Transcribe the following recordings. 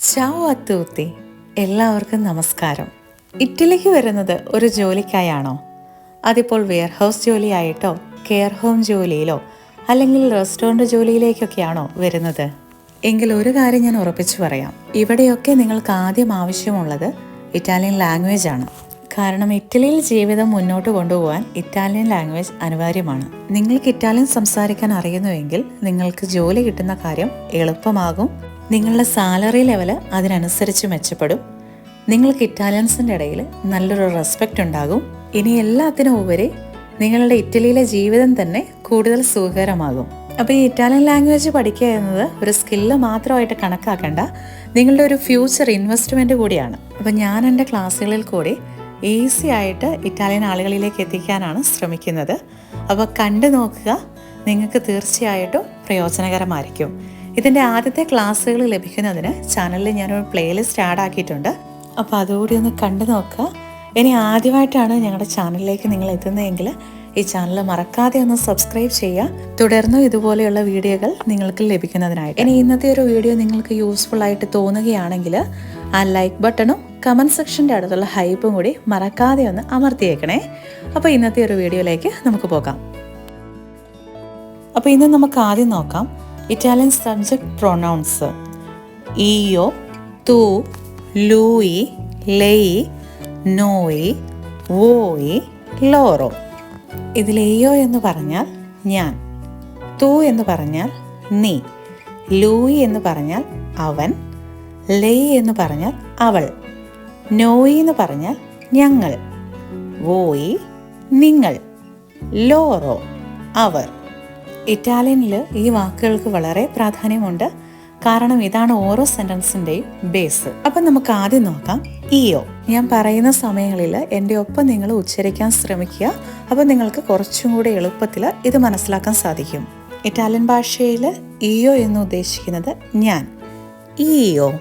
ചാവ് അത്തൂത്തി എല്ലാവർക്കും നമസ്കാരം. ഇറ്റലിക്ക് വരുന്നത് ഒരു ജോലിക്കായാണോ? അതിപ്പോൾ വെയർ ഹൗസ് ജോലിയായിട്ടോ കെയർ ഹോം ജോലിയിലോ അല്ലെങ്കിൽ റെസ്റ്റോറന്റ് ജോലിയിലേക്കൊക്കെയാണോ വരുന്നത്? എങ്കിൽ ഒരു കാര്യം ഞാൻ ഉറപ്പിച്ചു പറയാം. ഇവിടെയൊക്കെ നിങ്ങൾക്ക് ആദ്യം ആവശ്യമുള്ളത് ഇറ്റാലിയൻ ലാംഗ്വേജ് ആണ്. കാരണം ഇറ്റലിയിൽ ജീവിതം മുന്നോട്ട് കൊണ്ടുപോകാൻ ഇറ്റാലിയൻ ലാംഗ്വേജ് അനിവാര്യമാണ്. നിങ്ങൾക്ക് ഇറ്റാലിയൻ സംസാരിക്കാൻ അറിയുന്നുവെങ്കിൽ നിങ്ങൾക്ക് ജോലി കിട്ടുന്ന കാര്യം എളുപ്പമാകും. നിങ്ങളുടെ സാലറി ലെവൽ അതിനനുസരിച്ച് മെച്ചപ്പെടും. നിങ്ങൾക്ക് ഇറ്റാലിയൻസിന്റെ ഇടയിൽ നല്ലൊരു റെസ്പെക്റ്റ് ഉണ്ടാകും. ഇനി എല്ലാത്തിനും ഉപരി നിങ്ങളുടെ ഇറ്റലിയിലെ ജീവിതം തന്നെ കൂടുതൽ സുഖകരമാകും. അപ്പോൾ ഈ ഇറ്റാലിയൻ ലാംഗ്വേജ് പഠിക്കുക എന്നത് ഒരു സ്കില്ല് മാത്രമായിട്ട് കണക്കാക്കേണ്ട. നിങ്ങളുടെ ഒരു ഫ്യൂച്ചർ ഇൻവെസ്റ്റ്മെന്റ് കൂടിയാണ്. അപ്പോൾ ഞാൻ എന്റെ ക്ലാസ്സുകളിൽ കൂടി ഈസി ആയിട്ട് ഇറ്റാലിയൻ ആളുകളിലേക്ക് എത്തിക്കാനാണ് ശ്രമിക്കുന്നത്. അപ്പോൾ കണ്ടു നോക്കുക. നിങ്ങൾക്ക് തീർച്ചയായിട്ടും പ്രയോജനകരമായിരിക്കും. ഇതിന്റെ ആദ്യത്തെ ക്ലാസ്സുകൾ ലഭിക്കുന്നതിന് ചാനലിൽ ഞാനൊരു പ്ലേലിസ്റ്റ് ആഡ് ആക്കിയിട്ടുണ്ട്. അപ്പോൾ അതുകൂടി ഒന്ന് കണ്ടു നോക്കുക. ഇനി ആദ്യമായിട്ടാണ് ഞങ്ങളുടെ ചാനലിലേക്ക് നിങ്ങൾ എത്തുന്നതെങ്കിൽ ഈ ചാനൽ മറക്കാതെ ഒന്ന് സബ്സ്ക്രൈബ് ചെയ്യുക. തുടർന്നും ഇതുപോലെയുള്ള വീഡിയോകൾ നിങ്ങൾക്ക് ലഭിക്കുന്നതിനായിട്ട്. ഇനി ഇന്നത്തെ ഒരു വീഡിയോ നിങ്ങൾക്ക് യൂസ്ഫുൾ ആയിട്ട് തോന്നുകയാണെങ്കിൽ ആ ലൈക്ക് ബട്ടണും കമന്റ് സെക്ഷന്റെ അടുത്തുള്ള ഹൈപ്പും കൂടി മറക്കാതെ ഒന്ന് അമർത്തിയേക്കണേ അപ്പോൾ ഇന്നത്തെ ഒരു വീഡിയോയിലേക്ക് നമുക്ക് പോകാം. അപ്പോൾ ഇന്ന് നമുക്ക് ആദ്യം നോക്കാം. ഇറ്റാലിയൻ സബ്ജക്ട് പ്രൊനൗൺസ് ഇയോ തു ലൂയി ലെയ് നോയി വോയി ലോറോ ഇതിൽ എയോ എന്ന് പറഞ്ഞാൽ ഞാൻ. തു എന്ന് പറഞ്ഞാൽ നീ. ലൂയി എന്ന് പറഞ്ഞാൽ അവൻ. ലെയ് എന്ന് പറഞ്ഞാൽ അവൾ. നോയി എന്ന് പറഞ്ഞാൽ ഞങ്ങൾ. വോയി നിങ്ങൾ. ലോറോ അവർ. ഇറ്റാലിയനിൽ ഈ വാക്കുകൾക്ക് വളരെ പ്രാധാന്യമുണ്ട്. കാരണം ഇതാണ് ഓരോ സെന്റൻസിന്റെയും ബേസ്. അപ്പം നമുക്ക് ആദ്യം നോക്കാം. ഇയോ ഞാൻ പറയുന്ന സമയങ്ങളിൽ എന്റെ ഒപ്പം നിങ്ങൾ ഉച്ചരിക്കാൻ ശ്രമിക്കുക. അപ്പം നിങ്ങൾക്ക് കുറച്ചും കൂടി എളുപ്പത്തിൽ ഇത് മനസ്സിലാക്കാൻ സാധിക്കും. ഇറ്റാലിയൻ ഭാഷയിൽ ഇയോ എന്ന് ഉദ്ദേശിക്കുന്നത് ഞാൻ. ഇയോ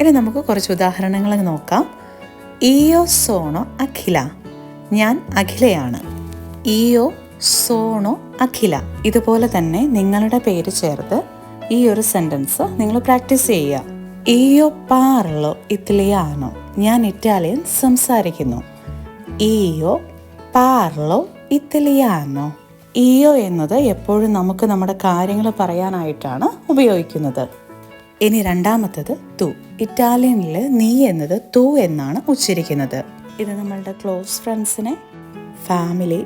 ഇനി നമുക്ക് കുറച്ച് ഉദാഹരണങ്ങൾ നോക്കാം. ഇയോ സോണോ അഖില. ഞാൻ അഖിലയാണ്. ഇയോ സോണോ അഖില ഇതുപോലെ തന്നെ നിങ്ങളുടെ പേര് ചേർത്ത് ഈ ഒരു സെന്റൻസ് നിങ്ങൾ പ്രാക്ടീസ് ചെയ്യുക. ഇയോ പാർലോ ഇറ്റലിയാനോ ഞാൻ ഇറ്റാലിയൻ സംസാരിക്കുന്നു. ഇയോ പാർലോ ഇറ്റലിയാനോ ഇയോ എന്നത് എപ്പോഴും നമുക്ക് നമ്മുടെ കാര്യങ്ങൾ പറയാനായിട്ടാണ് ഉപയോഗിക്കുന്നത്. ഇനി രണ്ടാമത്തത് തു ഇറ്റാലിയനിൽ നീ എന്നത് തു എന്നാണ് ഉച്ചരിക്കുന്നത്. ഇത് നമ്മളുടെ ക്ലോസ് ഫ്രണ്ട്സിനെ ഫാമിലി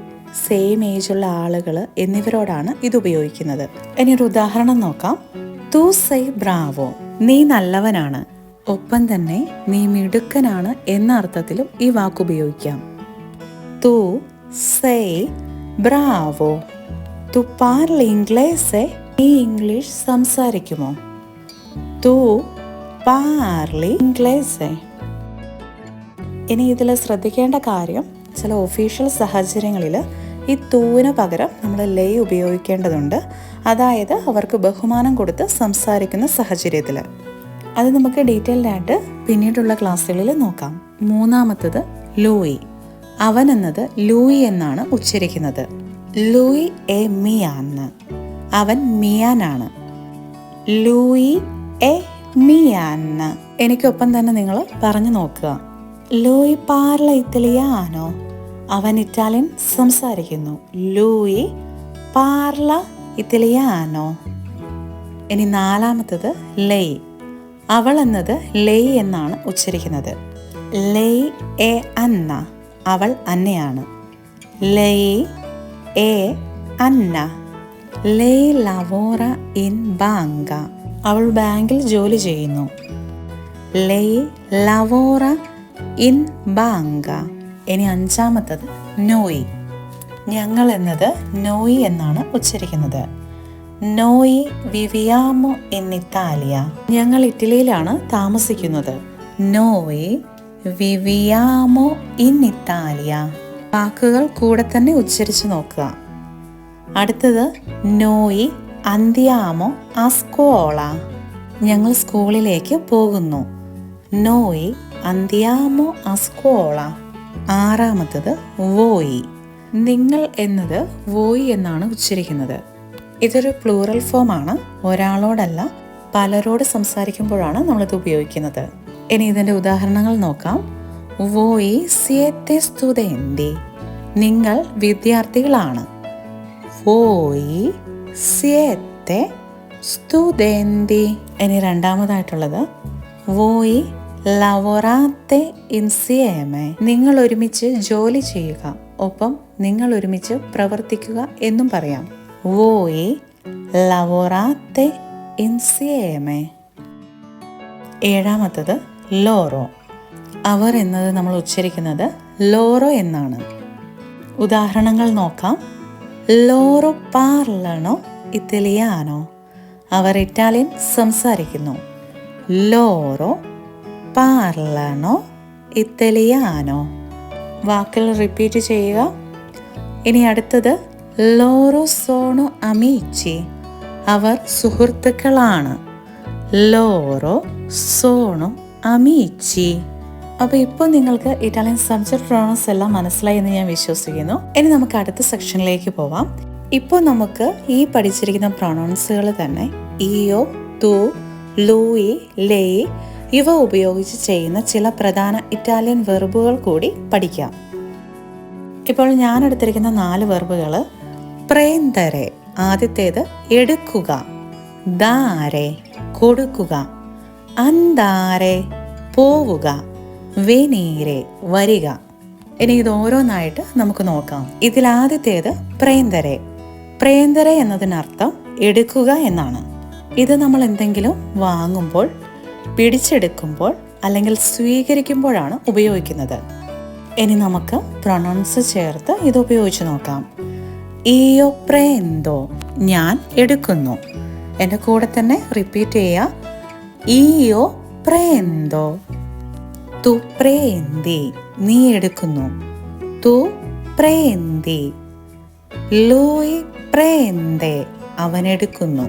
സെയിം ഏജുള്ള ആളുകൾ എന്നിവരോടാണ് ഇത് ഉപയോഗിക്കുന്നത്. ഇനി ഒരു ഉദാഹരണം നോക്കാം. തു സൈ ബ്രാവോ നീ നല്ലവനാണ്. ഒപ്പം തന്നെ നീ മിടുക്കനാണ് എന്ന അർത്ഥത്തിലും ഈ വാക്ക് ഉപയോഗിക്കാം. തു സൈ ബ്രാവോ തു പാർല ഇംഗ്ലീഷ് നീ ഇംഗ്ലീഷ് സംസാരിക്കുമോ? തു പാർലി ഇംഗ്ലീഷ്. ഇനി ഇതിൽ ശ്രദ്ധിക്കേണ്ട കാര്യം ചില ഒഫീഷ്യൽ സാഹചര്യങ്ങളിൽ ഈ തൂവിന് പകരം നമ്മൾ ലേ ഉപയോഗിക്കേണ്ടതുണ്ട്. അതായത് അവർക്ക് ബഹുമാനം കൊടുത്ത് സംസാരിക്കുന്ന സാഹചര്യത്തിൽ അത് നമുക്ക് ഡീറ്റെയിൽഡ് ആയിട്ട് പിന്നീടുള്ള ക്ലാസ്സുകളിൽ നോക്കാം. മൂന്നാമത്തത് ലൂയി. അവൻ എന്നത് ലൂയി എന്നാണ് ഉച്ചരിക്കുന്നത്. ലൂയി എ മിയാന്ന് അവൻ മിയാനാണ് ലൂയി എ മിയാന്ന് എനിക്കൊപ്പം തന്നെ നിങ്ങൾ പറഞ്ഞു നോക്കുക. ലൂയി പാർല ഇറ്റലിയാനോ? അവൻ ഇറ്റാലിയൻ സംസാരിക്കുന്നു. ലൂയി പാർല ഇറ്റലിയാനോ. ഇനി നാലാമത്തത് ലെയ്. അവൾ എന്നത് ലെയ് എന്നാണ് ഉച്ചരിക്കുന്നത്. ലെയ് എ അന്ന. അവൾ അന്നയാണ്. ലെയ് എ അന്ന. ലെയ് ലവോറ ഇൻ ബാങ്ക. അവൾ ബാങ്കിൽ ജോലി ചെയ്യുന്നു. ലെയ് ലവോറ ഇൻ ബാങ്ക. ഇനി അഞ്ചാമത്തത് നോയി. ഞങ്ങൾ എന്നത് നോയി എന്നാണ് ഉച്ചരിക്കുന്നത്. നോയി വിവിയാമോ ഇൻ ഇത്താലിയ ഞങ്ങൾ ഇറ്റലിയിലാണ് താമസിക്കുന്നത്. നോയി വിവിയാമോ ഇൻ ഇത്താലിയ വാക്കുകൾ കൂടെ തന്നെ ഉച്ചരിച്ചു നോക്കുക. അടുത്തത് നോയി അന്ത്യാമോ അസ്കോള. ഞങ്ങൾ സ്കൂളിലേക്ക് പോകുന്നു. നോയി അന്ത്യാമോ അസ്കോള. ആറാമത്തത് വോയി. നിങ്ങൾ എന്നത് വോയി എന്നാണ് ഉച്ചരിക്കുന്നത്. ഇതൊരു പ്ലൂറൽ ഫോം ആണ്. ഒരാളോടല്ല പലരോട് സംസാരിക്കുമ്പോഴാണ് നമ്മളിത് ഉപയോഗിക്കുന്നത്. ഇനി ഇതിന്റെ ഉദാഹരണങ്ങൾ നോക്കാം. വോയി സിയത്തെ സ്തുതേന്തി നിങ്ങൾ വിദ്യാർത്ഥികളാണ്. വോയി സിയത്തെ സ്തുതേന്തി ഇനി രണ്ടാമതായിട്ടുള്ളത് വോയി ലവറാത്തെ ഇൻസിയേമെ നിങ്ങൾ ഒരുമിച്ച് ജോലി ചെയ്യുക. ഒപ്പം നിങ്ങൾ ഒരുമിച്ച് പ്രവർത്തിക്കുക എന്നും പറയാം. വോയി ലവോറാത്തെ ഇൻസിയേമെ ഏഴാമത്തത് ലോറോ അവർ എന്നത് നമ്മൾ ഉച്ചരിക്കുന്നത് ലോറോ എന്നാണ്. ഉദാഹരണങ്ങൾ നോക്കാം. ലോറോ പാർലണോ ഇറ്റലിയാനോ അവർ ഇറ്റാലിയൻ സംസാരിക്കുന്നു. ലോറോ പാർലണോ? ഇറ്റലിയാനോ? വാക്കുകൾ റിപ്പീറ്റ് ചെയ്യുക. ഇനി അടുത്തത് ലോറോ സോണോ അമീച്ചി അവർ സുഹൃത്തുക്കളാണ്. ലോറോ സോണോ അമീച്ചി അപ്പോൾ ഇപ്പോൾ നിങ്ങൾക്ക് ഇറ്റാലിയൻ സബ്ജക്ട് പ്രോണസ് എല്ലാം മനസ്സിലായി എന്ന് ഞാൻ വിശ്വസിക്കുന്നു. ഇനി നമുക്ക് അടുത്ത സെക്ഷനിലേക്ക് പോവാം. ഇപ്പോൾ നമുക്ക് ഈ പഠിച്ചിരിക്കുന്ന പ്രൊണൗൺസുകൾ തന്നെ ഇയോ തു ലൂയി ലേ ഇവ ഉപയോഗിച്ച് ചെയ്യുന്ന ചില പ്രധാന ഇറ്റാലിയൻ വെർബുകൾ കൂടി പഠിക്കാം. ഇപ്പോൾ ഞാൻ എടുത്തിരിക്കുന്ന നാല് വെർബുകൾ. പ്രേന്തരെ ആദ്യത്തേത് എടുക്കുക. ദാരെ കൊടുക്കുക. അന്താരെ പോവുക. വെനീരെ വരിക. ഇനി ഇത് ഓരോന്നായിട്ട് നമുക്ക് നോക്കാം. ഇതിൽ ആദ്യത്തേത് പ്രേന്തരെ. പ്രേന്തരെ എന്നതിനർത്ഥം എടുക്കുക എന്നാണ്. ഇത് നമ്മൾ എന്തെങ്കിലും വാങ്ങുമ്പോൾ പിടിച്ചെടുക്കുമ്പോൾ അല്ലെങ്കിൽ സ്വീകരിക്കുമ്പോഴാണ് ഉപയോഗിക്കുന്നത്. ഇനി നമുക്ക് പ്രൊണൗൺസ് ചേർത്ത് ഇത് ഉപയോഗിച്ച് നോക്കാം. ഇയോ പ്രേന്തോ ഞാൻ എടുക്കുന്നു. എന്റെ കൂടെ തന്നെ റിപ്പീറ്റ് ചെയ്യുക ഇയോ പ്രേന്തോ തു പ്രേന്തി നീ എടുക്കുന്നു. തു പ്രേന്തി ലൂയി അവൻ എടുക്കുന്നു.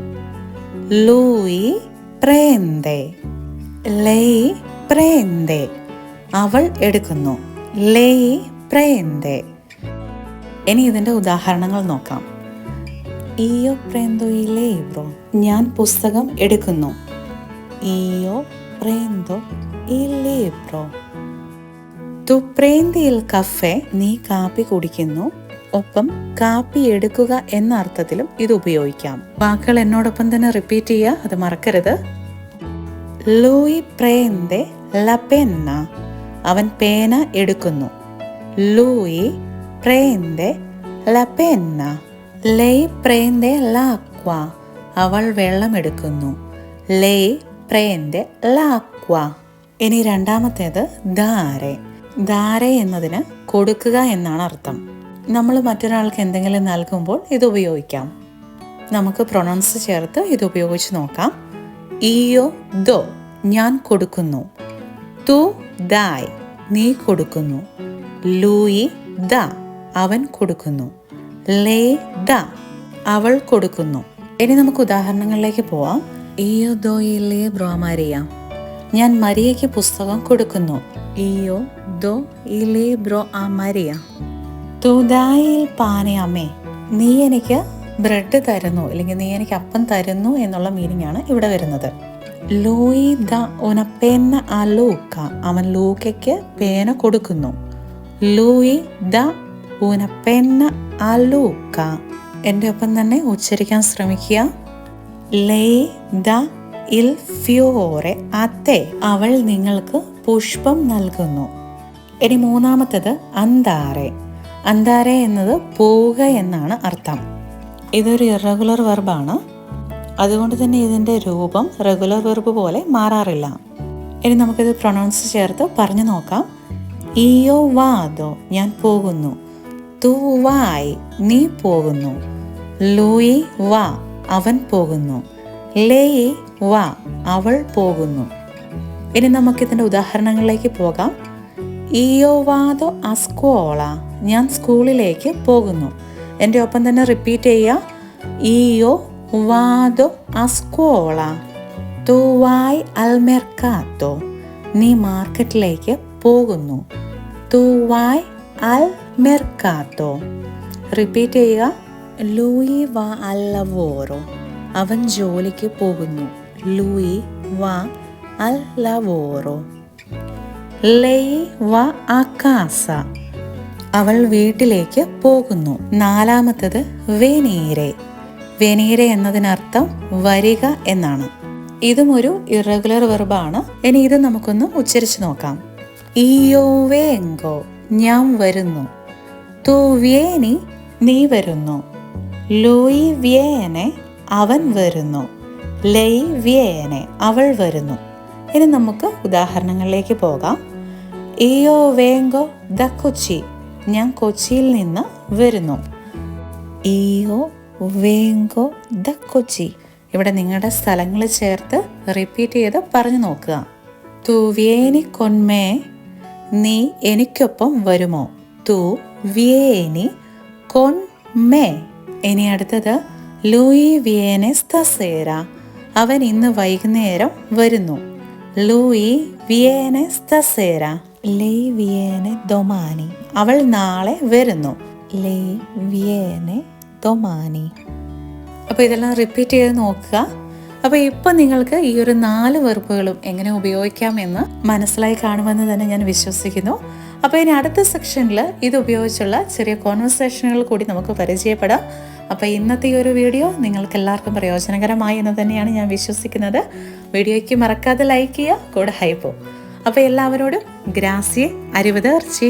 ലൂയി പ്രേന്തേ ലൈ പ്രേന്തേ അവൾ എടുക്കുന്നു. ലൈ പ്രേന്തേ ഇനി ഇതിന്റെ ഉദാഹരണങ്ങൾ നോക്കാം. ഇയോ പ്രേന്തോ ഈ ലേബ്രോ ഞാൻ പുസ്തകം എടുക്കുന്നു. ഇയോ പ്രേന്തോ ഈ ലേബ്രോ. തു പ്രേന്തിയിൽ കഫേ നീ കാപ്പി കുടിക്കുന്നു. ഒപ്പം കാപ്പി എടുക്കുക എന്ന അർത്ഥത്തിലും ഇത് ഉപയോഗിക്കാം. വാക്കുകൾ എന്നോടൊപ്പം തന്നെ റിപ്പീറ്റ് ചെയ്യുക അത് മറക്കരുത്. ലൂയി പ്രേന്തെ ലപെന്ന അവൻ പേന എടുക്കുന്നു. ലൂയി പ്രേന്തെ ലപെന്ന ലൈ പ്രേന്തെ ലാക്വ അവൾ വെള്ളം എടുക്കുന്നു. ലൈ പ്രേന്തെ ലാക്വ ഇനി രണ്ടാമത്തേത് ധാരെ. ധാരെ എന്നതിന് കൊടുക്കുക എന്നാണ് അർത്ഥം. നമ്മൾ മറ്റൊരാൾക്ക് എന്തെങ്കിലും നൽകുമ്പോൾ ഇത് ഉപയോഗിക്കാം. നമുക്ക് പ്രൊണൗൺസ് ചേർത്ത് ഇത് ഉപയോഗിച്ച് നോക്കാം. ഇയോ ദോ. ഞാൻ കൊടുക്കുന്നു. തു ദായ് നീ കൊടുക്കുന്നു. ലൂയി ദ അവൻ കൊടുക്കുന്നു. ലേ ദ അവൾ കൊടുക്കുന്നു. ഇനി നമുക്ക് ഉദാഹരണങ്ങളിലേക്ക് പോവാം. ഇയോ ദോയിലേ ബ്രോമാരിയ ബ്രോ മരിയ ഞാൻ മരിയയ്ക്ക് പുസ്തകം കൊടുക്കുന്നു. ഇയോ ദോ ഇലേ ബ്രോ ആ മരിയ. തുദായിൽ പാനെ അമ്മേ നീ എനിക്ക് ബ്രെഡ് തരുന്നു അല്ലെങ്കിൽ നീ എനിക്ക് അപ്പം തരുന്നു എന്നുള്ള മീനിങ് ആണ് ഇവിടെ വരുന്നത്. ലൂയി ദ ഉനപ്പേന്ന പെന്ന ആ ലൂക്ക. അവൻ ലൂക്കയ്ക്ക് പേന കൊടുക്കുന്നു. ലൂയി ദ ഉനപ്പേന്ന പെന്ന ആ ലൂക്ക. എന്റെ ഒപ്പം തന്നെ ഉച്ചരിക്കാൻ ശ്രമിക്കുക. ലേ ദ ഇൽ ഫ്യോറെ അത്തെ അവൾ നിങ്ങൾക്ക് പുഷ്പം നൽകുന്നു. ഇനി മൂന്നാമത്തത് അന്താറെ. അന്താരെ എന്നത് പോവുക എന്നാണ് അർത്ഥം. ഇതൊരു ഇറഗുലർ വെർബാണ് അതുകൊണ്ട് തന്നെ ഇതിന്റെ രൂപം റെഗുലർ വെർബ് പോലെ മാറാറില്ല. ഇനി നമുക്കിത് പ്രൊണൗൺസ് ചേർത്ത് പറഞ്ഞു നോക്കാം. ഇയോ വാദോ ഞാൻ പോകുന്നു. തു വായ് നീ പോകുന്നു. ലൂയി വാ അവൻ പോകുന്നു. ലേയി വാ അവൾ പോകുന്നു. ഇനി നമുക്കിതിന്റെ ഉദാഹരണങ്ങളിലേക്ക് പോകാം. ഇയോ വാദോ അസ്കോള ഞാൻ സ്കൂളിലേക്ക് പോകുന്നു. എന്റെ ഒപ്പം തന്നെ റിപ്പീറ്റ് ചെയ്യുക. ഇയോ വാദോ അസ്കോള. തുവായ് അൽമെർക്കാത്തോ. നീ മാർക്കറ്റിലേക്ക് പോകുന്നു. തുവായ് അൽ മെർക്കാത്തോ റിപ്പീറ്റ് ചെയ്യുക. ലൂയി വാ അല്ലവോറോ. അവൻ ജോലിക്ക് പോകുന്നു. ലൂയി വാ അല്ലവോറോ. ലെയ് വ അക്കാസ അവൾ വീട്ടിലേക്ക് പോകുന്നു. നാലാമത്തത് വെനീരെ. വെനീരെ എന്നതിനർത്ഥം വരിക എന്നാണ്. ഇതും ഒരു ഇറഗുലർ വെർബാണ് ഇനി ഇത് നമുക്കൊന്ന് ഉച്ചരിച്ചു നോക്കാം. ഇയോ വേങ്കോ ഞാൻ വരുന്നു. തൂ നീ വരുന്നു. ലൂയി വ്യേനെ അവൻ വരുന്നു. ലൈ വ്യേനെ അവൾ വരുന്നു. ഇനി നമുക്ക് ഉദാഹരണങ്ങളിലേക്ക് പോകാം. ഇയോ വേങ്കോ ദ കൊച്ചി. ഞാൻ കൊച്ചിയിൽ നിന്ന് വരുന്നു. ഇയോ വേങ്കോ ദ കൊച്ചി. ഇവിടെ നിങ്ങളുടെ സ്ഥലങ്ങൾ ചേർത്ത് റിപ്പീറ്റ് ചെയ്ത് പറഞ്ഞു നോക്കുക. തു വേനി കൊന്മേ നീ എനിക്കൊപ്പം വരുമോ? തു വേനി കൊന്മേ ഇനി അടുത്തത് ലൂയി വിയേനസ് തസേര അവൻ ഇന്ന് വൈകുന്നേരം വരുന്നു. ലൂയി വിയേനസ് സ്തസേര ലേ വിയേനെ ദൊമാനി. അവൾ നാളെ വരുന്നു. ലേ വിയേനെ ദൊമാനി. അപ്പോൾ ഇതെല്ലാം റിപ്പീറ്റ് ചെയ്ത് നോക്കുക. അപ്പോൾ ഇപ്പം നിങ്ങൾക്ക് ഈ ഒരു നാല് വെറുപ്പുകളും എങ്ങനെ ഉപയോഗിക്കാമെന്ന് മനസ്സിലായി കാണുമെന്ന് തന്നെ ഞാൻ വിശ്വസിക്കുന്നു. അപ്പോൾ ഇനി അടുത്ത സെക്ഷനിൽ ഇത് ഉപയോഗിച്ചുള്ള ചെറിയ കോൺവെർസേഷനുകൾ കൂടി നമുക്ക് പരിചയപ്പെടാം. അപ്പോൾ ഇന്നത്തെ ഈ ഒരു വീഡിയോ നിങ്ങൾക്ക് എല്ലാവർക്കും പ്രയോജനകരമായി എന്ന് തന്നെയാണ് ഞാൻ വിശ്വസിക്കുന്നത്. വീഡിയോയ്ക്ക് മറക്കാതെ ലൈക്ക് ചെയ്യുക. കൂടെ ഹൈപ്പോ അപ്പോൾ എല്ലാവരോടും ഗ്രാസിയെ അരിവതേർച്ചി